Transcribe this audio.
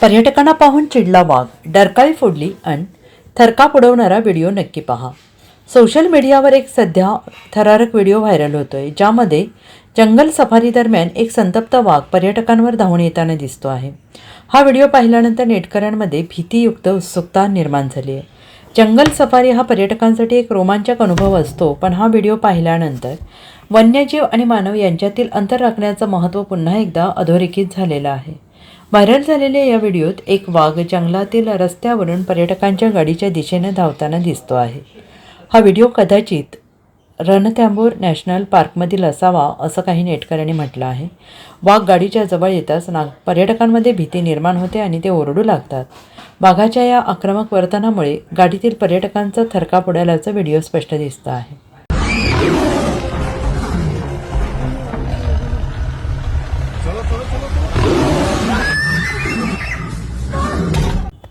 पर्यटकांना पाहून चिडला वाघ. डरकाळी फोडली आणि थरकाप उडवणारा व्हिडिओ नक्की पहा. सोशल मीडियावर एक सध्या थरारक व्हिडिओ व्हायरल होतोय ज्यामध्ये जंगल सफारी दरम्यान एक संतप्त वाघ पर्यटकांवर धावून येताना दिसतो आहे. हा व्हिडिओ पाहिल्यानंतर नेटकऱ्यांमध्ये भीतीयुक्त उत्सुकता निर्माण झाली आहे. जंगल सफारी हा पर्यटकांसाठी एक रोमांचक अनुभव असतो पण हा व्हिडिओ पाहिल्यानंतर वन्यजीव आणि मानव यांच्यातील अंतर राखण्याचं महत्त्व पुन्हा एकदा अधोरेखित झालेलं आहे. व्हायरल झालेल्या या व्हिडिओत एक वाघ जंगलातील रस्त्यावरून पर्यटकांच्या गाडीच्या दिशेने धावताना दिसतो आहे. हा व्हिडिओ कदाचित रणथंबोर नॅशनल पार्कमधील असावा असं काही नेटकऱ्यांनी म्हटलं आहे. वाघ गाडीच्या जवळ येताच नाग पर्यटकांमध्ये भीती निर्माण होते आणि ते ओरडू लागतात. वाघाच्या या आक्रमक वर्तनामुळे गाडीतील पर्यटकांचा थरकाप उडाल्याचं व्हिडिओ स्पष्ट दिसतं आहे.